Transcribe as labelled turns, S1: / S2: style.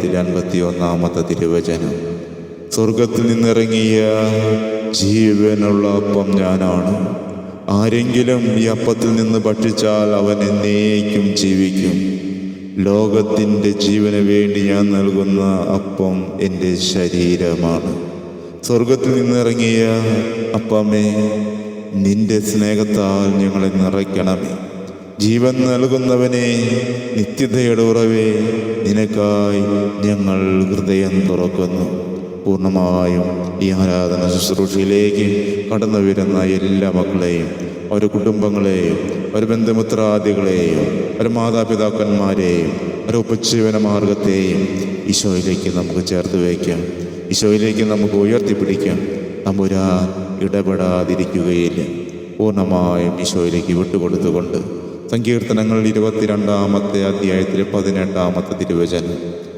S1: അധ്യായത്തിൽ അൻപത്തി ഒന്നാമത്തെ തിരുവചനം. സ്വർഗത്തിൽ നിന്നിറങ്ങിയ ജീവനുള്ള അപ്പം ഞാനാണ്. ആരെങ്കിലും ഈ അപ്പത്തിൽ നിന്ന് ഭക്ഷിച്ചാൽ അവൻ എന്നേക്കും ജീവിക്കും. ലോകത്തിന്റെ ജീവന് വേണ്ടി ഞാൻ നൽകുന്ന അപ്പം എന്റെ ശരീരമാണ്. സ്വർഗത്തിൽ നിന്നിറങ്ങിയ അപ്പമേ നിന്റെ സ്നേഹത്താൽ ഞങ്ങളെ നിറയ്ക്കണമേ. ജീവൻ നൽകുന്നവനെ നിത്യതയുടെ ഉറവേ നിനക്കായി ഞങ്ങൾ ഹൃദയം തുറക്കുന്നു. പൂർണമായും ഈ ആരാധന ശുശ്രൂഷയിലേക്ക് കടന്നു വരുന്ന എല്ലാ മക്കളെയും ഒരു കുടുംബങ്ങളെയും ഒരു ബന്ധുമിത്രാദികളെയും ഒരു മാതാപിതാക്കന്മാരെയും ഒരു ഉപജീവന മാർഗത്തെയും ഈശോയിലേക്ക് നമുക്ക് ചേർത്ത് വയ്ക്കാം. ഈശോയിലേക്ക് നമുക്ക് ഉയർത്തിപ്പിടിക്കാം. നമ്മുരാ ഇടപെടാതിരിക്കുകയില്ല. പൂർണമായും ഈശോയിലേക്ക് വിട്ടുകൊടുത്തുകൊണ്ട് സങ്കീർത്തനങ്ങൾ ഇരുപത്തിരണ്ടാമത്തെ അധ്യായത്തിലെ പതിനെട്ടാമത്തെ തിരുവചനം.